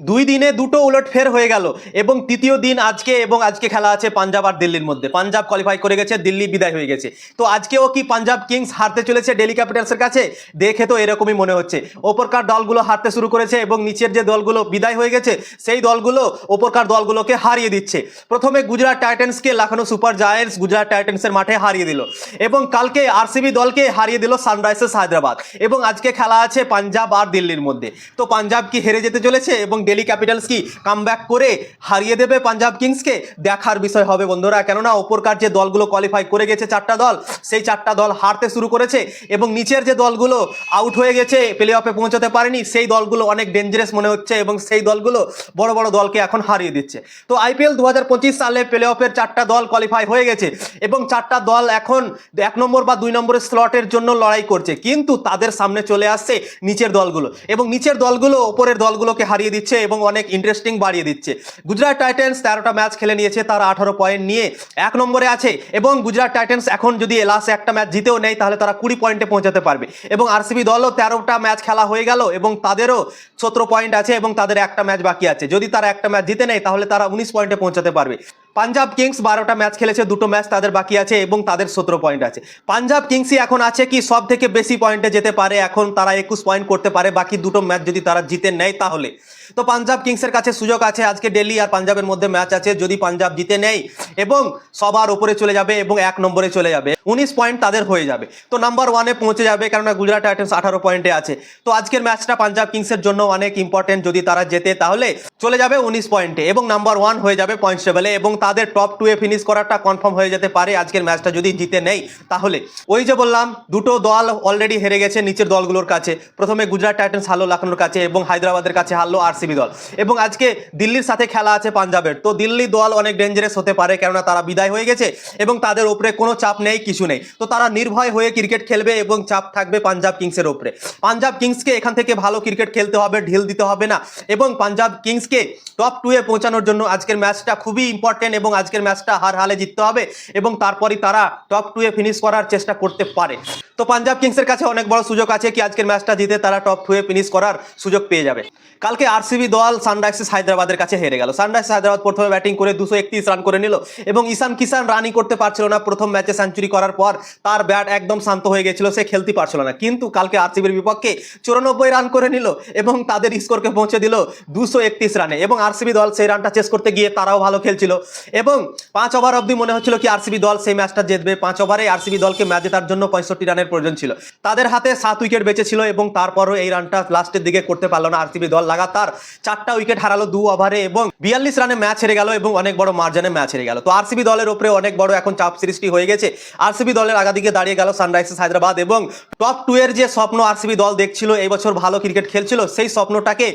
দুই দিনে দুটো উলট ফের হয়ে গেল এবং তৃতীয় দিন আজকে এবং আজকে খেলা আছে পাঞ্জাব আর দিল্লির মধ্যে। পাঞ্জাব কোয়ালিফাই করে গেছে, দিল্লি বিদায় হয়ে গেছে। তো আজকেও কি পাঞ্জাব কিংস হারতে চলেছে ডেলি ক্যাপিটালসের কাছে? দেখে তো এরকমই মনে হচ্ছে। ওপরকার দলগুলো হারতে শুরু করেছে এবং নিচের যে দলগুলো বিদায় হয়ে গেছে, সেই দলগুলো ওপরকার দলগুলোকে হারিয়ে দিচ্ছে। প্রথমে গুজরাট টাইটেন্সকে লাখানো সুপার জায়ান্টস গুজরাট টাইটেন্সের মাঠে হারিয়ে দিল এবং কালকে আরসিবি দলকে হারিয়ে দিল সানরাইজার্স হায়দ্রাবাদ এবং আজকে খেলা আছে পাঞ্জাব আর দিল্লির মধ্যে। তো পাঞ্জাব কি হেরে যেতে চলেছে এবং ডেলি ক্যাপিটালস কি কামব্যাক করে হারিয়ে দেবে পাঞ্জাব কিংসকে দেখার বিষয় হবে বন্ধুরা। কেননা ওপরকার যে দলগুলো কোয়ালিফাই করে গেছে চারটা দল, সেই চারটা দল হারতে শুরু করেছে এবং নিচের যে দলগুলো আউট হয়ে গেছে প্লে অফে পৌঁছতে পারেনি, সেই দলগুলো অনেক ডেঞ্জারাস মনে হচ্ছে এবং সেই দলগুলো বড় বড় দলকে এখন হারিয়ে দিচ্ছে। তো আইপিএল দু হাজার পঁচিশ সালে প্লে অফের চারটা দল কোয়ালিফাই হয়ে গেছে এবং চারটা দল এখন এক নম্বর বা দুই নম্বরের স্লটের জন্য লড়াই করছে। কিন্তু তাদের সামনে চলে আসছে নিচের দলগুলো এবং নিচের দলগুলো ওপরের দলগুলোকে হারিয়ে দিচ্ছে এবং অনেক ইন্টারেস্টিং বাড়িয়ে দিচ্ছে। গুজরাট টাইটেন্স তেরোটা ম্যাচ খেলে নিয়েছে, তারা আঠারো পয়েন্ট নিয়ে এক নম্বরে আছে এবং গুজরাট টাইটেন্স এখন যদি লাস্ট একটা ম্যাচ জিতেও নেয়, তাহলে তারা কুড়ি পয়েন্টে পৌঁছাতে পারবে। এবং আরসিবি দলও তেরোটা ম্যাচ খেলা হয়ে গেল এবং তাদেরও সতেরো পয়েন্ট আছে এবং তাদের একটা ম্যাচ বাকি আছে। যদি তারা একটা ম্যাচ জিতে নেয়, তাহলে তারা উনিশ পয়েন্টে পৌঁছাতে পারবে। পাঞ্জাব কিংস বারোটা ম্যাচ খেলেছে, দুটো ম্যাচ তাদের বাকি আছে এবং তাদের সতেরো পয়েন্ট আছে। পাঞ্জাব কিংসই এখন আছে কি সব থেকে বেশি পয়েন্টে যেতে পারে, এখন তারা একুশ পয়েন্ট করতে পারে, বাকি দুটো ম্যাচ যদি তারা জিতে নেয় তাহলে। তো পাঞ্জাব কিংসের কাছে সুযোগ আছে, আজকে ডেলি আর পাঞ্জাবের মধ্যে ম্যাচ আছে, যদি পাঞ্জাব জিতে নেয় এবং সবার ওপরে চলে যাবে এবং এক নম্বরে চলে যাবে। উনিশ পয়েন্ট তাদের হয়ে যাবে। তো নাম্বার ওয়ানে পৌঁছে যাবে, কেননা গুজরাট টাইটান্স আঠারো পয়েন্টে আছে। তো আজকের ম্যাচটা পাঞ্জাব কিংসের জন্য অনেক ইম্পর্টেন্ট যদি তারা জেতে তাহলে চলে যাবে উনিশ পয়েন্টে এবং নাম্বার ওয়ান হয়ে যাবে পয়েন্ট টেবিলে এবং তাদের টপ টু এ ফিনিশ করাটা কনফার্ম হয়ে যেতে পারে আজকের ম্যাচটা যদি জিতে নেই। তাহলে ওই যে বললাম, দুটো দল অলরেডি হেরে গেছে নিচের দলগুলোর কাছে। প্রথমে গুজরাট টাইটান্স হারলো লখনৌর কাছে এবং হায়দ্রাবাদের কাছে হারলো আরসিবি দল। এবং আজকে দিল্লির সাথে খেলা আছে পাঞ্জাবের। তো দিল্লি দল অনেক ডেঞ্জারাস হতে পারে, কেননা তারা বিদায় হয়ে গেছে এবং তাদের উপরে কোনো চাপ নেই কিছু নেই। তো তারা নির্ভয় হয়ে ক্রিকেট খেলবে এবং চাপ থাকবে পাঞ্জাব কিংসের উপরে পাঞ্জাব কিংসকে এখান থেকে ভালো ক্রিকেট খেলতে হবে, ঢিল দিতে হবে না। এবং পাঞ্জাব কিংসকে টপ টু এ পৌঁছানোর জন্য আজকের ম্যাচটা খুবই ইম্পর্টেন্ট এবং আজকের ম্যাচটা হার হালে জিততে হবে এবং তারপরই তারা টপ টু এ ফিনিশ করার চেষ্টা করতে পারে। তো পাঞ্জাব কিংসের কাছে অনেক বড় সুযোগ আছে কি আজকের ম্যাচটা জিতে তারা টপ টু এ ফিনিশ করার সুযোগ পেয়ে যাবে। কালকে আরসিবি দল সানরাইজার্স হায়দ্রাবাদের কাছে হেরে গেল। সানরাইজার্স হায়দ্রাবাদ প্রথমে ব্যাটিং করে দুশো একত্রিশ রান করে নিল এবং ঈশান কিষান রানই করতে পারছিল না। প্রথম ম্যাচে সেঞ্চুরি করার পর তার ব্যাট একদম শান্ত হয়ে গেছিল, সে খেলতে পারছিল না। কিন্তু কালকে আরসিবির বিপক্ষে চুরানব্বই রান করে নিল এবং তাদের স্কোরকে পৌঁছে দিল দুশো একত্রিশ রানে এবং আরসিবি দল সেই রানটা চেস করতে গিয়ে তারাও ভালো খেলছিল। এবং পাঁচ ওভার অবধি মনে হচ্ছিল কি আরসিবি দল সেই ম্যাচটা জিতবে। পাঁচ ওভারে আরসিবি দলকে ম্যাচ জেতার জন্য পঁয়ষট্টি রানের প্রয়োজন ছিল। তাদের হাতে সাত উইকেট বেঁচে ছিল এবং তারপরও এই রানটা লাস্টের দিকে করতে পারল না আরসিবি দল। লাগাতার চারটা উইকেট হারালো দু ওভারে এবং বিয়াল্লিশ রানে ম্যাচ হেরে গেল এবং অনেক বড় মার্জানে ম্যাচ হেরে গেল। তো আরসিবি দলের উপরে অনেক বড় এখন চাপ সৃষ্টি হয়ে গেছে। আরসিবি দলের আগাদিকে দাঁড়িয়ে গেল সানরাইজার্স হায়দ্রাবাদ এবং টপ টু এর যে স্বপ্ন আরসিবি দল দেখছিল, এই বছর ভালো ক্রিকেট খেলছিল, সেই স্বপ্নটাকে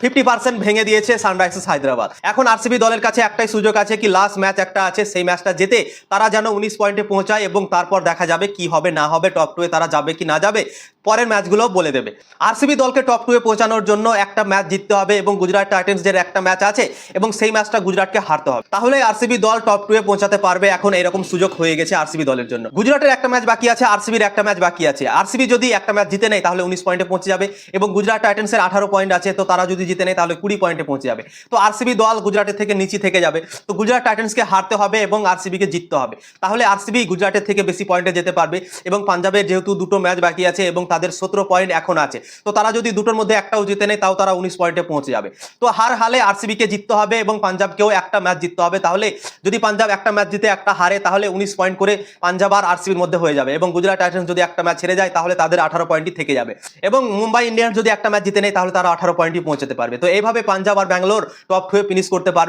ফিফটি পার্সেন্ট ভেঙে দিয়েছে সানরাইজার্স হায়দ্রাবাদ। এখন আরসিবি দলের কাছে একটাই সুযোগ আছে কি লাস্ট ম্যাচ একটা আছে, সেই ম্যাচটা যেতে তারা যেন উনিশ পয়েন্টে পৌঁছায় এবং তারপর দেখা যাবে কি হবে, না হবে টপ টু এ তারা যাবে কি না যাবে। পরের ম্যাচগুলো বলে দেবে। আরসিবি দলকে টপ টুয়ে পৌঁছানোর জন্য একটা ম্যাচ জিততে হবে এবং গুজরাট টাইটান্সদের একটা ম্যাচ আছে এবং সেই ম্যাচটা গুজরাটকে হারতে হবে। তাহলে আরসিবি দল টপ টুয়ে পৌঁছাতে পারবে এখন এরকম সুযোগ হয়ে গেছে আরসিবি দলের জন্য। গুজরাটের একটা ম্যাচ বাকি আছে, আরসিবির একটা ম্যাচ বাকি আছে। আরসিবি যদি একটা ম্যাচ জিতে নেয়, তাহলে উনিশ পয়েন্টে পৌঁছে যাবে এবং গুজরাট টাইটান্সের আঠারো পয়েন্ট আছে, তো তারা যদি জিতে নেয়, তাহলে কুড়ি পয়েন্টে পৌঁছে যাবে। তো আরসিবি দল গুজরাটের থেকে নিচে থেকে যাবে। তো গুজরাট টাইটেন্সকে হারতে হবে এবং আরসিবিকে জিততে হবে। তাহলে আরসিবি গুজরাটের থেকে বেশি পয়েন্টে যেতে পারবে এবং পাঞ্জাবের যেহেতু দুটো ম্যাচ বাকি আছে এবং সতেরো পয়েন্ট এখন আছে। তো তারা যদি দুটোর মধ্যে একটাও জিতে নেয়, তাও তারা উনিশ পয়েন্টে পৌঁছে যাবে। তো হার হালে আরসিবিকে জিততে হবে এবং পাঞ্জাবকেও একটা ম্যাচ জিততে হবে। তাহলে যদি পাঞ্জাব একটা ম্যাচ জিতে, একটা হারে, তাহলে উনিশ পয়েন্ট করে পাঞ্জাব আর আরসিবির মধ্যে হয়ে যাবে। এবং গুজরাট টাইটান্স যদি একটা ম্যাচ ছেড়ে যায়, তাহলে তাদের আঠারো পয়েন্টই থেকে যাবে। এবং মুম্বাই ইন্ডিয়ান্স যদি একটা ম্যাচ জিতে নেয়, তাহলে তারা আঠারো পয়েন্টই পৌঁছাতে পারবে। তো এইভাবে পাঞ্জাব আর ব্যাঙ্গালোর টপ টু ফিনিশ করতে পারবে।